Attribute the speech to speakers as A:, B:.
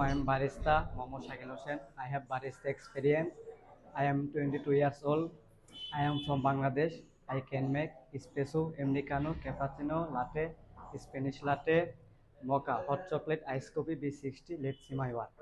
A: I am barista Mohammad Shakil Hossain. I have barista experience. I am 22 years old. I am from Bangladesh. I can make espresso, americano, cappuccino, latte, Spanish latte, mocha, hot chocolate, iced coffee, B60. Let's see my work.